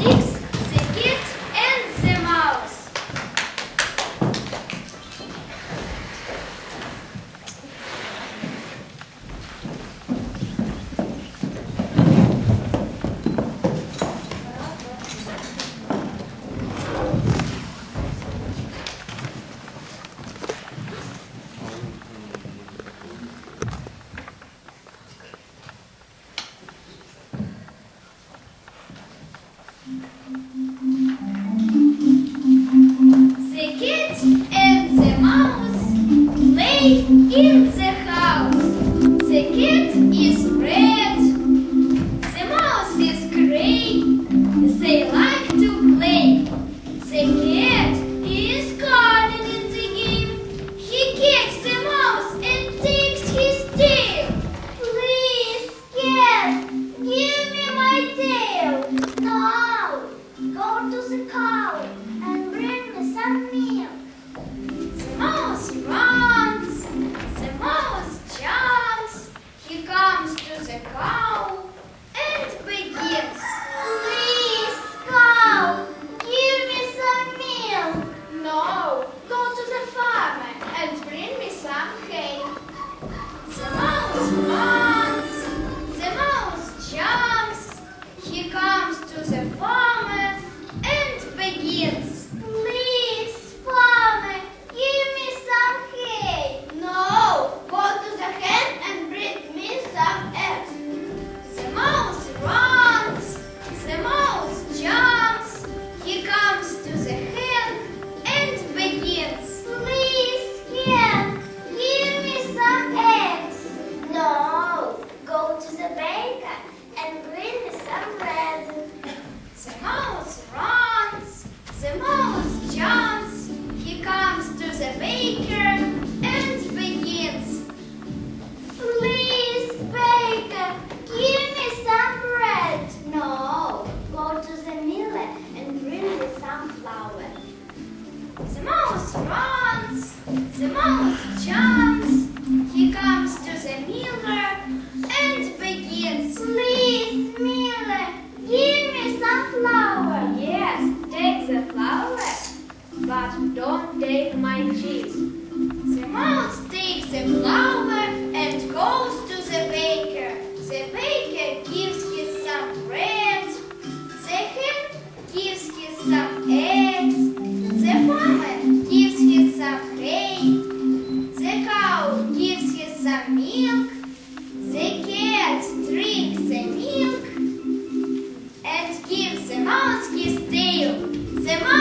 six. in the house. The cat is red. The mouse is gray. They like to play. The cat is caught in the game. He kicks the mouse and takes his tail. Please, cat, give me my tail. No, go to the cow and bring me some meat. take my cheese. The mouse takes the flour and goes to the baker. The baker gives him some bread. The hen gives him some eggs. The farmer gives him some hay. The cow gives him some milk. The cat drinks the milk and gives the mouse his tail. The mouse